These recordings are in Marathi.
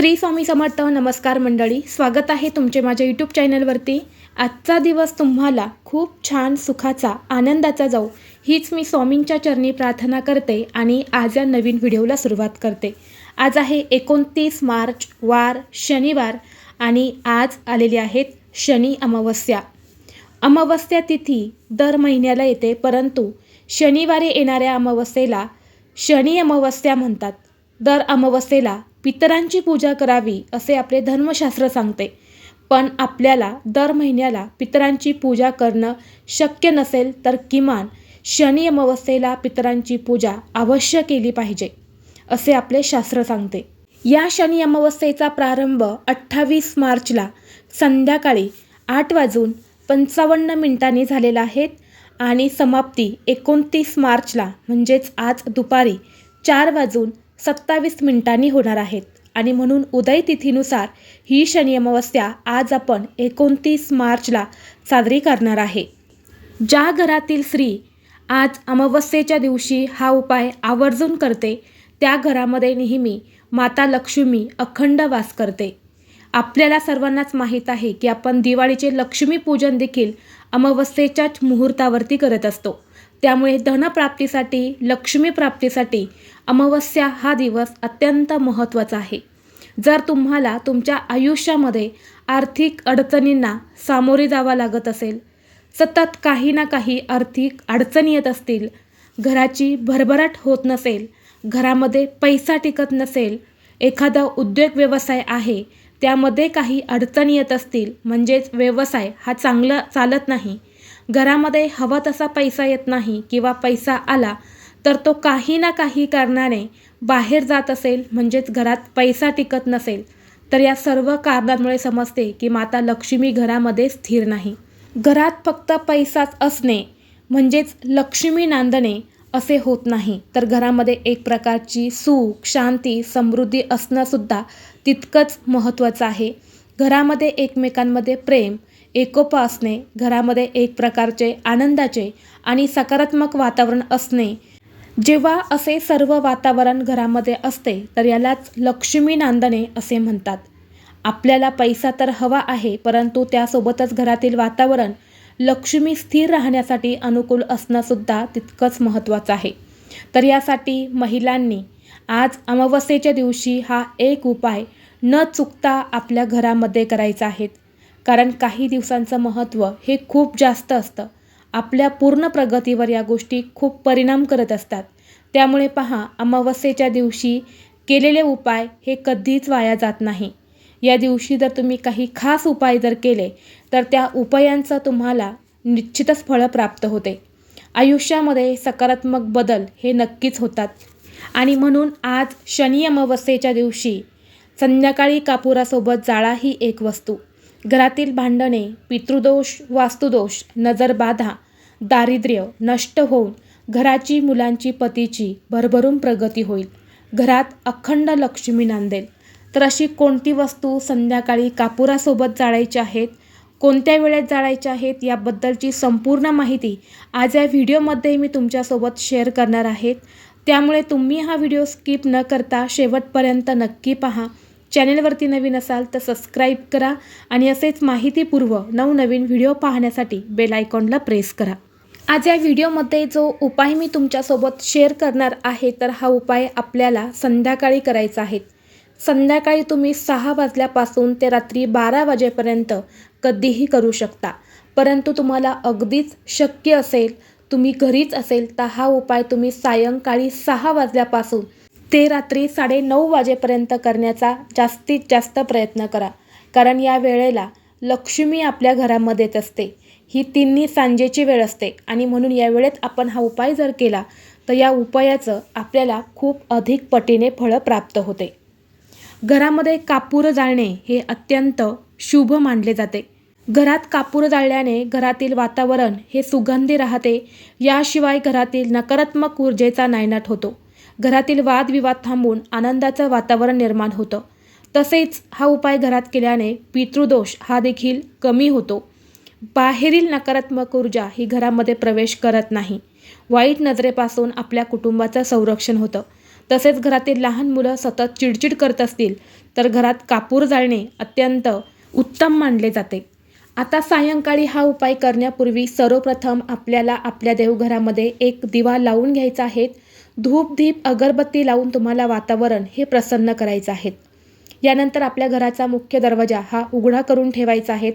श्री स्वामी समर्थ नमस्कार मंडळी स्वागत आहे तुमचे माझ्या यूट्यूब चॅनलवरती आजचा दिवस तुम्हाला खूप छान सुखाचा आनंदाचा जाऊ हीच मी स्वामींच्या चरणी प्रार्थना करते आणि आज या नवीन व्हिडिओला सुरुवात करते. आज आहे एकोणतीस मार्च वार शनिवार आणि आज आलेली आहेत शनी अमावस्या. अमावस्या तिथी दर महिन्याला येते परंतु शनिवारी येणाऱ्या अमावस्येला शनी अमावस्या म्हणतात. दर अमावस्येला पितरांची पूजा करावी असे आपले धर्मशास्त्र सांगते. पण आपल्याला दर महिन्याला पितरांची पूजा करणं शक्य नसेल तर किमान शनी अमावस्येला पितरांची पूजा अवश्य केली पाहिजे असे आपले शास्त्र सांगते. या शनी अमावस्येचा प्रारंभ अठ्ठावीस मार्चला संध्याकाळी आठ वाजून पंचावन्न मिनिटांनी झालेला आहे आणि समाप्ती एकोणतीस मार्चला म्हणजेच आज दुपारी चार वाजून सत्तावीस मिनिटांनी होणार आहेत. आणि म्हणून उदय तिथीनुसार ही शनी अमावस्या आज आपण एकोणतीस मार्चला साजरी करणार आहे. ज्या घरातील स्त्री आज अमावस्येच्या दिवशी हा उपाय आवर्जून करते त्या घरामध्ये नेहमी माता लक्ष्मी अखंड वास करते. आपल्याला सर्वांनाच माहीत आहे की आपण दिवाळीचे लक्ष्मीपूजन देखील अमावस्येच्याच मुहूर्तावरती करत असतो. त्यामुळे धनप्राप्तीसाठी लक्ष्मी प्राप्तीसाठी अमावस्या हा दिवस अत्यंत महत्त्वाचा आहे. जर तुम्हाला तुमच्या आयुष्यामध्ये आर्थिक अडचणींना सामोरे जावं लागत असेल सतत काही ना काही आर्थिक अडचणी येत असतील घराची भरभराट होत नसेल घरामध्ये पैसा टिकत नसेल एखादा उद्योग व्यवसाय आहे त्यामध्ये काही अडचणी येत असतील म्हणजेच व्यवसाय हा चांगला चालत नाही. घरामध्ये हवा तसा पैसा येत नाही किंवा पैसा आला तर तो काही ना काही कारणाने बाहेर जात असेल म्हणजेच घरात पैसा टिकत नसेल तर या सर्व कारणांमुळे समजते की माता लक्ष्मी घरामध्ये स्थिर नाही. घरात फक्त पैसाच असणे म्हणजेच लक्ष्मी नांदणे असे होत नाही. तर घरामध्ये एक प्रकारची सुख शांती समृद्धी असणंसुद्धा तितकंच महत्त्वाचं आहे. घरामध्ये एकमेकांमध्ये प्रेम एकोपा असणे घरामध्ये एक प्रकारचे आनंदाचे आणि सकारात्मक वातावरण असणे जेव्हा असे सर्व वातावरण घरामध्ये असते तर यालाच लक्ष्मी नांदणे असे म्हणतात. आपल्याला पैसा तर हवा आहे परंतु त्यासोबतच घरातील वातावरण लक्ष्मी स्थिर राहण्यासाठी अनुकूल असणंसुद्धा तितकंच महत्त्वाचं आहे. तर यासाठी महिलांनी आज अमावस्येच्या दिवशी हा एक उपाय न चुकता आपल्या घरामध्ये करायचा आहेत कारण काही दिवसांचं महत्त्व हे खूप जास्त असतं. आपल्या पूर्ण प्रगतीवर या गोष्टी खूप परिणाम करत असतात. त्यामुळे पहा अमावस्येच्या दिवशी केलेले उपाय हे कधीच वाया जात नाही. या दिवशी जर तुम्ही काही खास उपाय जर केले तर त्या उपायांचं तुम्हाला निश्चितच फळं प्राप्त होते. आयुष्यामध्ये सकारात्मक बदल हे नक्कीच होतात. आणि म्हणून आज शनी अमावस्येच्या दिवशी संध्याकाळी कापुरासोबत जाळा ही एक वस्तू. घरातील भांडणे पितृदोष वास्तुदोष नजरबाधा दारिद्र्य नष्ट होऊन घराची मुलांची पतीची भरभरून प्रगती होईल. घरात अखंड लक्ष्मी नांदेल. तर अशी कोणती वस्तू संध्याकाळी कापुरासोबत जाळायची आहेत? कोणत्या वेळेत जाळायच्या आहेत? याबद्दलची संपूर्ण माहिती आज या व्हिडिओमध्ये मी तुमच्यासोबत शेअर करणार आहेत. त्यामुळे तुम्ही हा व्हिडिओ स्किप न करता शेवटपर्यंत नक्की पहा. चॅनेलवरती नवीन असाल तर सबस्क्राईब करा आणि असेच माहितीपूर्व नवनवीन व्हिडिओ पाहण्यासाठी बेल आयकॉनला प्रेस करा. आज या व्हिडिओमध्ये जो उपाय मी तुमच्यासोबत शेअर करणार आहे तर हा उपाय आपल्याला संध्याकाळी करायचा आहे. संध्याकाळी तुम्ही सहा वाजल्यापासून ते रात्री बारा वाजेपर्यंत कधीही करू शकता. परंतु तुम्हाला अगदीच शक्य असेल तुम्ही घरीच असेल तर हा उपाय तुम्ही सायंकाळी सहा वाजल्यापासून ते रात्री साडेनऊ वाजेपर्यंत करण्याचा जास्तीत जास्त प्रयत्न करा. कारण या वेळेला लक्ष्मी आपल्या घरामध्येच असते. ही तिन्ही सांजेची वेळ असते. आणि म्हणून या वेळेत आपण हा उपाय जर केला तर या उपायाचं आपल्याला खूप अधिक पटीने फळं प्राप्त होते. घरामध्ये कापूर जाळणे हे अत्यंत शुभ मानले जाते. घरात कापूर जाळल्याने घरातील वातावरण हे सुगंधी राहते. याशिवाय घरातील नकारात्मक ऊर्जेचा नायनाट होतो. घरातील वादविवाद थांबून आनंदाचं वातावरण निर्माण होतं. तसेच हा उपाय घरात केल्याने पितृदोष हा देखील कमी होतो. बाहेरील नकारात्मक ऊर्जा ही घरामध्ये प्रवेश करत नाही. वाईट नजरेपासून आपल्या कुटुंबाचं संरक्षण होतं. तसेच घरातील लहान मुलं सतत चिडचिड करत असतील तर घरात कापूर जाळणे अत्यंत उत्तम मानले जाते. आता सायंकाळी हा उपाय करण्यापूर्वी सर्वप्रथम आपल्याला आपल्या देवघरामध्ये एक दिवा लावून घ्यायचा आहे. धूप दीप अगरबत्ती लावून तुम्हाला वातावरण हे प्रसन्न करायचं आहे. यानंतर आपल्या घराचा मुख्य दरवाजा हा उघडा करून ठेवायचा आहे.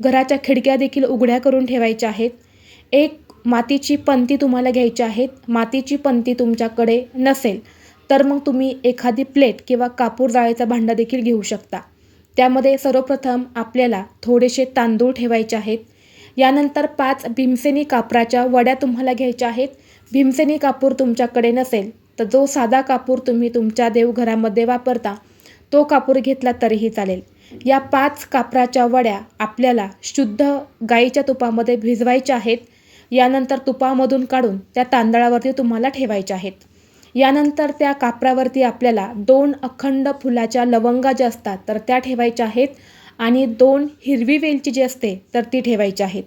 घराच्या खिडक्या देखील उघड्या करून ठेवायच्या आहेत. एक मातीची पंती तुम्हाला घ्यायची आहेत मातीची पंती तुमच्याकडे नसेल तर मग तुम्ही एखादी प्लेट किंवा कापूर जाळीचा भांडा देखील घेऊ शकता. त्यामध्ये सर्वप्रथम आपल्याला थोडेसे तांदूळ ठेवायचे आहेत. यानंतर पाच भीमसेनी कापराच्या वड्या तुम्हाला घ्यायच्या आहेत. भीमसेनी कापूर तुमच्याकडे नसेल तर जो साधा कापूर तुम्ही तुमच्या देवघरामध्ये वापरता तो कापूर घेतला तरीही चालेल. या पाच कापराच्या वड्या आपल्याला शुद्ध गाईच्या तुपामध्ये भिजवायच्या आहेत. यानंतर तुपामधून काढून त्या तांदळावरती तुम्हाला ठेवायच्या आहेत. यानंतर त्या कापरावरती आपल्याला दोन अखंड फुलाच्या लवंगा ज्या असतात तर त्या ठेवायच्या आहेत. आणि दोन हिरवी वेलची जी असते तर ती ठेवायची आहेत.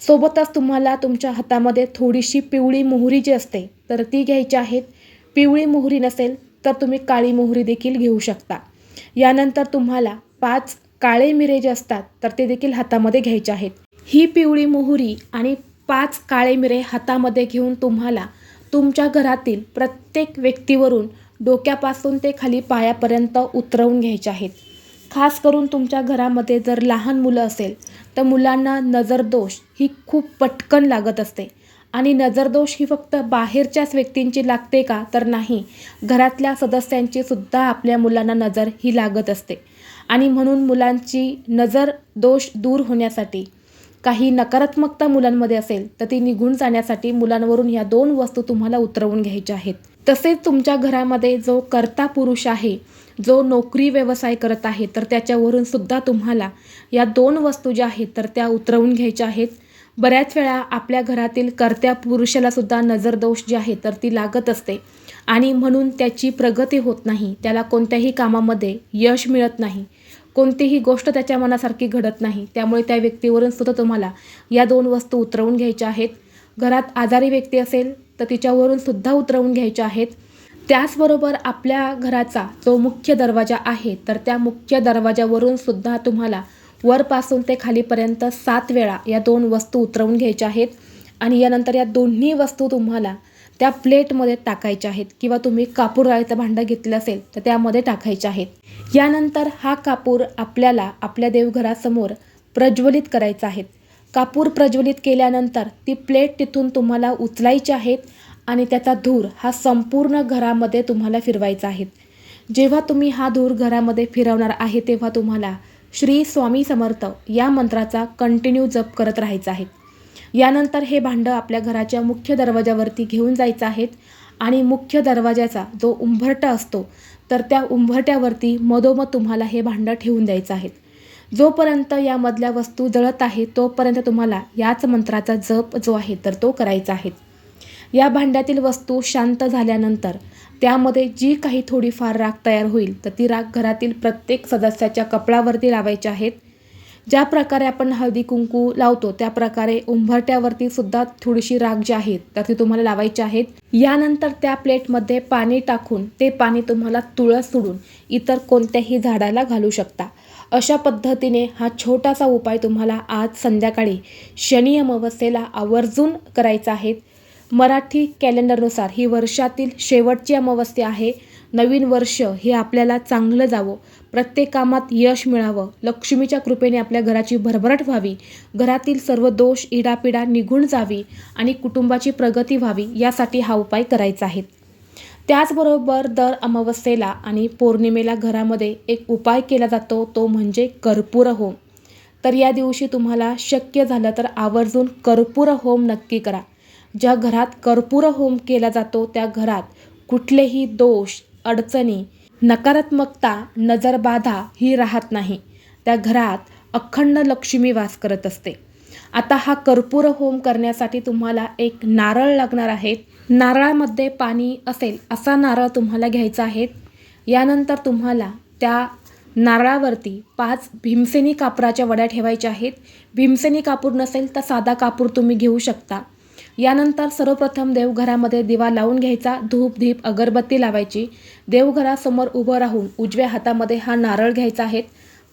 सोबतच तुम्हाला तुमच्या हातामध्ये थोडीशी पिवळी मोहरी जी असते तर ती घ्यायची आहेत. पिवळी मोहरी नसेल तर तुम्ही काळी मोहरी देखील घेऊ शकता. यानंतर तुम्हाला पाच काळे मिरे जे असतात तर ते देखील हातामध्ये घ्यायचे आहेत. ही पिवळी मोहरी आणि पाच काळे मिरे हातामध्ये घेऊन तुम्हाला तुमच्या घरातील प्रत्येक व्यक्तीवरून डोक्यापासून ते खाली पायापर्यंत उतरवून घ्यायचे आहेत. खास करून तुमच्या घरामध्ये जर लहान मुलं असेल तर मुलांना नजरदोष ही खूप पटकन लागत असते. आणि नजरदोष ही फक्त बाहेरच्याच व्यक्तींची लागते का? तर नाही. घरातल्या सदस्यांची सुद्धा आपल्या मुलांना नजर ही लागत असते. आणि म्हणून मुलांची नजर दोष दूर होण्यासाठी काही नकारात्मकता मुलांमध्ये असेल तर ती निघून जाण्यासाठी मुलांवरून ह्या दोन वस्तू तुम्हाला उतरवून घ्यायच्या आहेत. तसेच तुमच्या घरामध्ये जो कर्ता पुरुष आहे जो नोकरी व्यवसाय करत आहे तर त्याच्यावरून सुद्धा तुम्हाला या दोन वस्तू ज्या आहेत तर त्या उतरवून घ्यायच्या आहेत. बऱ्याच वेळा आपल्या घरातील कर्त्या पुरुषाला सुद्धा नजरदोष जी आहे तर ती लागत असते. आणि म्हणून त्याची प्रगती होत नाही. त्याला कोणत्याही कामामध्ये यश मिळत नाही. कोणतीही गोष्ट त्याच्या मनासारखी घडत नाही. त्यामुळे त्या व्यक्तीवरून सुद्धा तुम्हाला या दोन वस्तू उतरवून घ्यायच्या आहेत. घरात आजारी व्यक्ती असेल तर तिच्यावरून सुद्धा उतरवून घ्यायच्या आहेत. त्याचबरोबर आपल्या घराचा जो मुख्य दरवाजा आहे तर त्या मुख्य दरवाजावरून सुद्धा तुम्हाला वरपासून ते खालीपर्यंत सात वेळा या दोन वस्तू उतरवून घ्यायच्या आहेत आणि यानंतर या दोन्ही वस्तू तुम्हाला त्या प्लेटमध्ये टाकायच्या आहेत किंवा तुम्ही कापूर राळीचं भांडं घेतलं असेल तर त्यामध्ये टाकायच्या आहेत. यानंतर हा कापूर आपल्याला आपल्या देवघरासमोर प्रज्वलित करायचा आहे. कापूर प्रज्वलित केल्यानंतर ती प्लेट तिथून तुम्हाला उचलायची आहेत आणि त्याचा धूर हा संपूर्ण घरामध्ये तुम्हाला फिरवायचा आहे. जेव्हा तुम्ही हा धूर घरामध्ये फिरवणार आहे तेव्हा तुम्हाला श्री स्वामी समर्थ या मंत्राचा कंटिन्यू जप करत राहायचा आहे. यानंतर हे भांडं आपल्या घराच्या मुख्य दरवाजावरती घेऊन जायचं आहेत आणि मुख्य दरवाजाचा जो उंबरटा असतो तर त्या उंभरट्यावरती मधोमध तुम्हाला हे भांडं ठेवून द्यायचं आहे. जोपर्यंत यामधल्या वस्तू जळत आहे तोपर्यंत तुम्हाला याच मंत्राचा जप जो आहे तर तो करायचा आहे. या भांड्यातील वस्तू शांत झाल्यानंतर त्यामध्ये जी काही थोडीफार राख तयार होईल तर ती राख घरातील प्रत्येक सदस्याच्या कपडावरती लावायची आहेत. ज्या प्रकारे आपण हळदी कुंकू लावतो त्या प्रकारे उंबरट्यावरती सुद्धा थोडीशी राख जी आहे तर ती तुम्हाला लावायची आहेत. यानंतर त्या प्लेटमध्ये पाणी टाकून ते पाणी तुम्हाला तुळस सोडून इतर कोणत्याही झाडाला घालू शकता. अशा पद्धतीने हा छोटासा उपाय तुम्हाला आज संध्याकाळी शनी अमावस्येला आवर्जून करायचा आहे. मराठी कॅलेंडरनुसार ही वर्षातील शेवटची अमावस्या आहे. नवीन वर्ष हे आपल्याला चांगलं जावं. प्रत्येक कामात यश मिळावं. लक्ष्मीच्या कृपेने आपल्या घराची भरभराट व्हावी. घरातील सर्व दोष इडापिडा निघून जावी आणि कुटुंबाची प्रगती व्हावी यासाठी हा उपाय करायचा आहे. त्याचबरोबर दर अमावस्येला आणि पौर्णिमेला घरामध्ये एक उपाय केला जातो तो म्हणजे कर्पूर होम. तर या दिवशी तुम्हाला शक्य झालं तर आवर्जून कर्पूर होम नक्की करा. ज्या घरात कर्पूर होम केला जातो त्या घरात कुठलेही दोष अडचणी नकारात्मकता नजरबाधा ही राहत नाही. त्या घरात अखंड लक्ष्मी वास करत असते. आता हा कर्पूर होम करण्यासाठी तुम्हाला एक नारळ लागणार आहे. नारळामध्ये पाणी असेल असा नारळ तुम्हाला घ्यायचा आहे. यानंतर तुम्हाला त्या नारळावरती पाच भीमसेनी कापराच्या वड्या ठेवायच्या आहेत. भीमसेनी कापूर नसेल तर साधा कापूर तुम्ही घेऊ शकता. यानंतर सर्वप्रथम देवघरामध्ये दिवा लावून घ्यायचा धूप धीप अगरबत्ती लावायची. देवघरासमोर उभं राहून उजव्या हातामध्ये हा नारळ घ्यायचा आहे.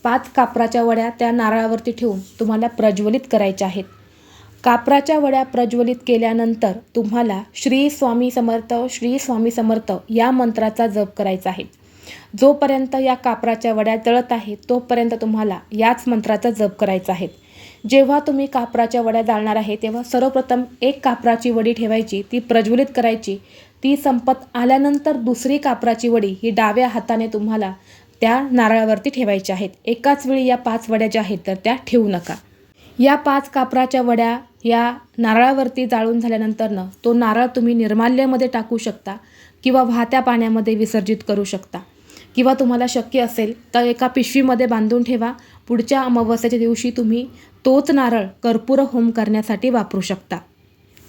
पाच कापराच्या वड्या त्या नारळावरती ठेवून तुम्हाला प्रज्वलित करायच्या आहेत. कापराच्या वड्या प्रज्वलित केल्यानंतर तुम्हाला श्री स्वामी समर्थ श्री स्वामी समर्थ या मंत्राचा जप करायचा आहे. जोपर्यंत या कापराच्या वड्या जळत आहेत तोपर्यंत तुम्हाला याच मंत्राचा जप करायचा आहे. जेव्हा तुम्ही कापराच्या वड्या जाळणार आहे तेव्हा सर्वप्रथम एक कापराची वडी ठेवायची ती प्रज्वलित करायची. ती संपत आल्यानंतर दुसरी कापराची वडी ही डाव्या हाताने तुम्हाला त्या नारळावरती ठेवायच्या आहेत. एकाच वेळी या पाच वड्या ज्या आहेत तर त्या ठेवू नका. या पाच कापराच्या वड्या या नारळावरती जाळून झाल्यानंतरनं तो नारळ तुम्ही निर्माल्यमध्ये टाकू शकता किंवा वाहत्या पाण्यामध्ये विसर्जित करू शकता. किंवा तुम्हाला शक्य असेल तर एका पिशवीमध्ये बांधून ठेवा. पुढच्या अमावस्याच्या दिवशी तुम्ही तोच नारळ कर्पूर होम करण्यासाठी वापरू शकता.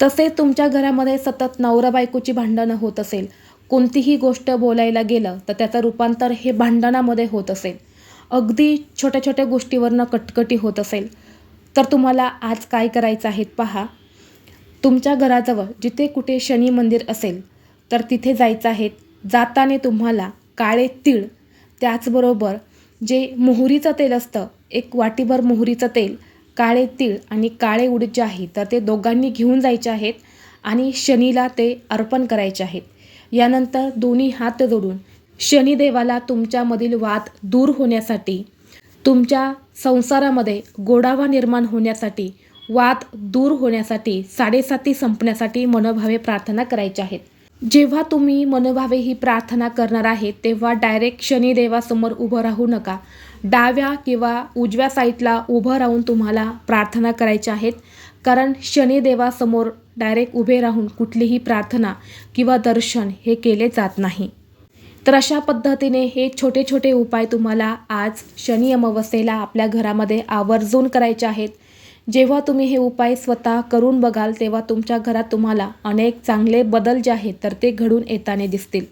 तसेच तुमच्या घरामध्ये सतत नवरा बायकोची भांडणं होत असेल कोणतीही गोष्ट बोलायला गेलं तर त्याचं रूपांतर हे भांडणामध्ये होत असेल. अगदी छोट्या छोट्या गोष्टीवरनं कटकटी होत असेल. तर तुम्हाला आज काय करायचं आहे पहा. तुमच्या घराजवळ जिथे कुठे शनी मंदिर असेल तर तिथे जायचं आहे. जाताने तुम्हाला काळे तीळ त्याचबरोबर जे मोहरीचं तेल असतं एक वाटीभर मोहरीचं तेल काळे तीळ आणि काळे उडीद जे आहे तर ते दोघांनी घेऊन जायचे आहेत आणि शनीला ते अर्पण करायचे आहेत. यानंतर दोन्ही हात जोडून शनिदेवाला तुमच्यामधील वाद दूर होण्यासाठी तुमच्या संसारामध्ये गोडावा निर्माण होण्यासाठी वाद दूर होण्यासाठी साडेसाती संपण्यासाठी मनोभावे प्रार्थना करायच्या आहेत. जेव्हा तुम्ही मनोभावे ही प्रार्थना करणार आहे तेव्हा डायरेक्ट शनिदेवासमोर उभं राहू नका. डाव्या किंवा उजव्या साईडला उभं राहून तुम्हाला प्रार्थना करायच्या आहेत. कारण शनिदेवासमोर डायरेक्ट उभे राहून कुठलीही प्रार्थना किंवा दर्शन हे केले जात नाही. तर अशा पद्धतीने हे छोटे छोटे उपाय तुम्हाला आज शनी अमावस्येला आपल्या घरामध्ये आवर्जून करायचे आहेत. जेव्हा तुम्ही हे उपाय स्वतः करून बघाल तेव्हा तुमच्या घरात तुम्हाला अनेक चांगले बदल जे आहेत तर ते घडून येताना दिसतील.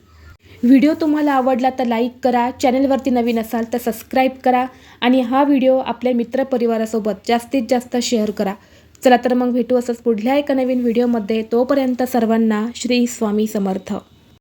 व्हिडिओ तुम्हाला आवडला तर लाईक करा चॅनलवरती नवीन असाल तर सबस्क्राईब करा आणि हा व्हिडिओ आपल्या मित्रपरिवारासोबत जास्तीत जास्त शेअर करा. चला तर मग भेटू असंच पुढल्या एका नवीन व्हिडिओमध्ये. तोपर्यंत सर्वांना श्री स्वामी समर्थ.